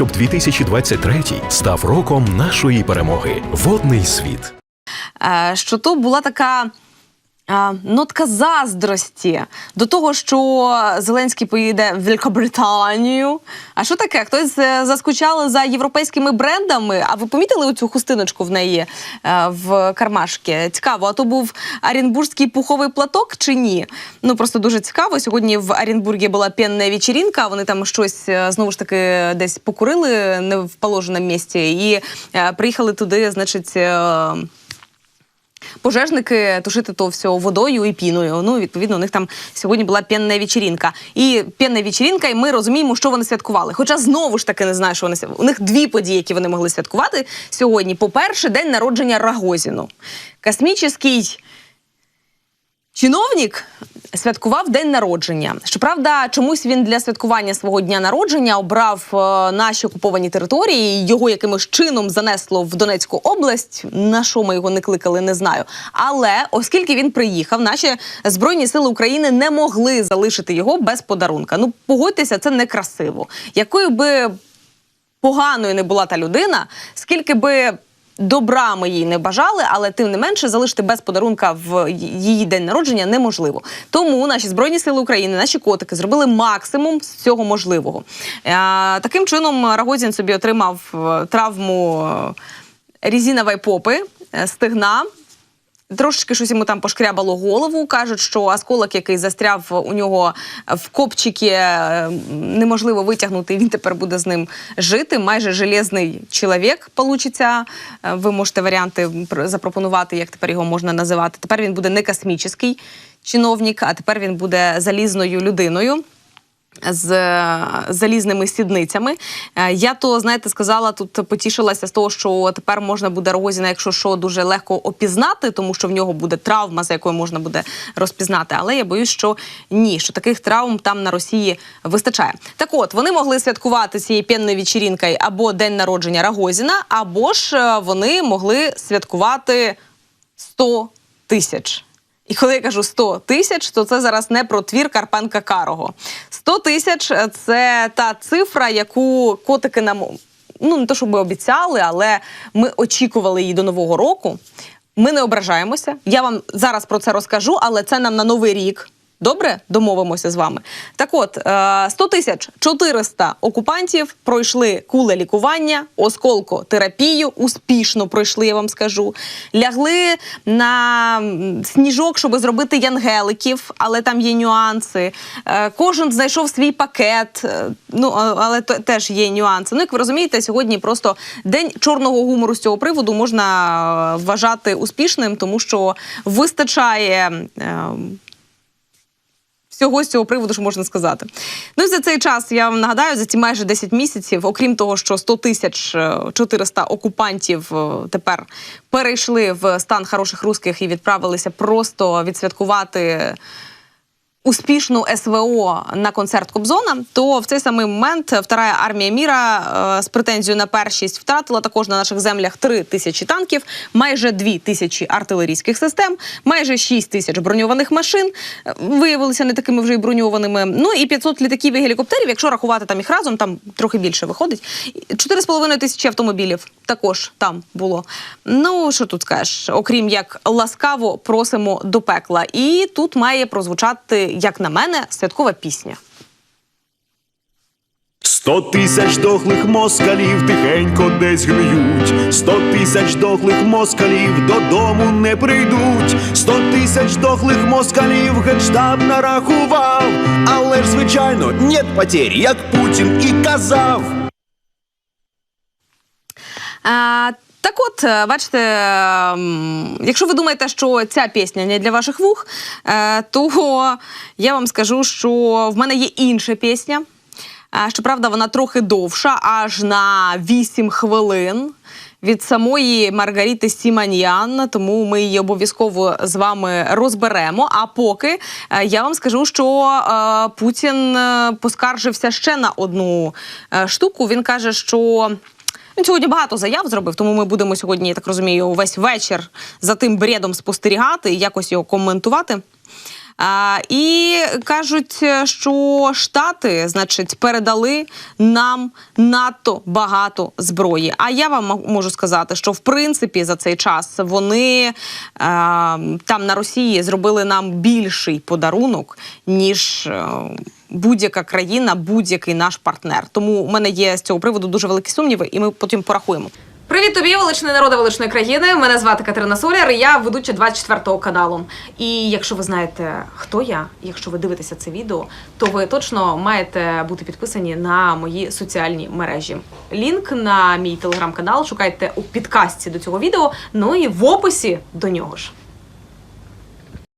щоб 2023 став роком нашої перемоги. Водний світ. е, що то була така. Нотка заздрості до того, що Зеленський поїде в Великобританію. А що таке? Хтось е, заскучали за європейськими брендами? А ви помітили оцю хустиночку в неї е, в кармашки? Цікаво, а то був Оренбурзький пуховий платок чи ні? Ну просто дуже цікаво. Сьогодні в Оренбургі була пенна вечірінка. Вони там щось е, знову ж таки десь покурили не в положеному місці і приїхали туди, значить. Пожежники тушити то все водою і піною. Ну, відповідно, у них там сьогодні була п'янна вечірінка. І п'янна вечірінка, і ми розуміємо, що вони святкували. Хоча знову ж таки не знаю, що вони У них дві події, які вони могли святкувати сьогодні. По-перше, день народження Рагозіну. Космічний Чиновник святкував день народження. Щоправда, чомусь він для святкування свого дня народження обрав е, наші окуповані території. Його якимось чином занесло в Донецьку область. На що ми його не кликали, не знаю. Але оскільки він приїхав, наші збройні сили України не могли залишити його без подарунка. Ну погодьтеся, це некрасиво. Якою би поганою не була та людина, скільки би добра ми їй не бажали, але тим не менше залишити без подарунка в її день народження неможливо. Тому наші збройні сили України, наші котики зробили максимум з цього можливого. Е, таким чином Рагозін собі отримав е, травму е, різінової попи, стегна. Трошечки щось йому там пошкрябало голову. кажуть, що осколок, який застряв у нього в копчики, е, неможливо витягнути. Він тепер буде з ним жити. Майже железний чоловік получиться. Е, Ви можете варіанти пр- запропонувати, як тепер його можна називати. Тепер він буде не космічний чиновник, а тепер він буде залізною людиною з е, залізними сідницями. Е, Я то, знаєте, сказала, тут потішилася з того, що тепер можна буде Рогозіна, якщо що, дуже легко опізнати, тому що в нього буде травма, за якою можна буде розпізнати. Але я боюсь, що ні, що таких травм там на Росії вистачає. Так от, вони могли святкувати цією п'янною вечірінкою або день народження Рагозіна, або ж е, вони могли святкувати 100 тисяч. І коли я кажу 100 тисяч, то це зараз не про твір Карпенка Карого. 100 тисяч це та цифра, яку котики нам ну не то, щоб ми обіцяли, але ми очікували її до нового року. Ми не ображаємося. Я вам зараз про це розкажу, але це нам на новий рік. Добре, домовимося з вами. Так от, е, 100 тисяч 400 окупантів пройшли куле лікування, осколкотерапію, успішно пройшли, я вам скажу. Лягли на сніжок, щоб зробити янгеликів, але там є нюанси. Е, Кожен знайшов свій пакет, е, ну але теж є нюанси. Ну, як ви розумієте, сьогодні просто день чорного гумору з цього приводу можна е, вважати успішним, тому що вистачає. Е, всього з цього приводу, що можна сказати. Ну і за цей час я вам нагадаю, за ці майже 10 місяців, окрім того, що 100 тисяч е, 400 окупантів е, тепер перейшли в стан хороших русських і відправилися просто відсвяткувати. Успішну СВО на концерт Кобзона, то в цей самий момент втора армія міра е, з претензією на першість втратила також на наших землях 3 тисячі танків, майже 2 тисячі артилерійських систем, майже 6 тисяч броньованих машин е, виявилися не такими вже й броньованими. Ну і 500 літаків і гелікоптерів. Якщо рахувати там їх разом, там трохи більше виходить. 4,5 тисячі автомобілів також там було. Ну що тут скажеш, окрім як ласкаво просимо до пекла. І тут має прозвучати, як на мене, святкова пісня. Сто тисяч дохлих москалів тихенько десь гниють. Сто тисяч дохлих москалів додому не прийдуть. Сто тисяч дохлих москалів генштаб нарахував. Але ж, звичайно, нет потерь, як Путін і казав. А, так от, е, бачите, ем, якщо ви думаєте, що ця пісня не для ваших вух, е, то я вам скажу, що в мене є інша пісня. Е, Щоправда, вона трохи довша, аж на 8 хвилин. Від самої Маргаріти Сіманьян, тому ми її обов'язково з вами розберемо. А поки я вам скажу, що Путін поскаржився ще на одну штуку. Він каже, що він сьогодні багато заяв зробив, тому ми будемо сьогодні, я так розумію, весь вечір за тим бредом спостерігати і якось його коментувати. А, і кажуть, що Штати, значить, передали нам надто багато зброї. А я вам можу сказати, що в принципі за цей час вони е, там на Росії зробили нам більший подарунок, ніж. Будь-яка країна, будь-який наш партнер. Тому у мене є з цього приводу дуже великі сумніви, і ми потім порахуємо. Привіт тобі, величний народи величної країни. Мене звати Катерина Соляр. Я ведуча 24 каналу. І якщо ви знаєте, хто я, якщо ви дивитеся це відео, то ви точно маєте бути підписані на мої соціальні мережі. Лінк на мій телеграм-канал шукайте у підкасті до цього відео. Ну і в описі до нього ж.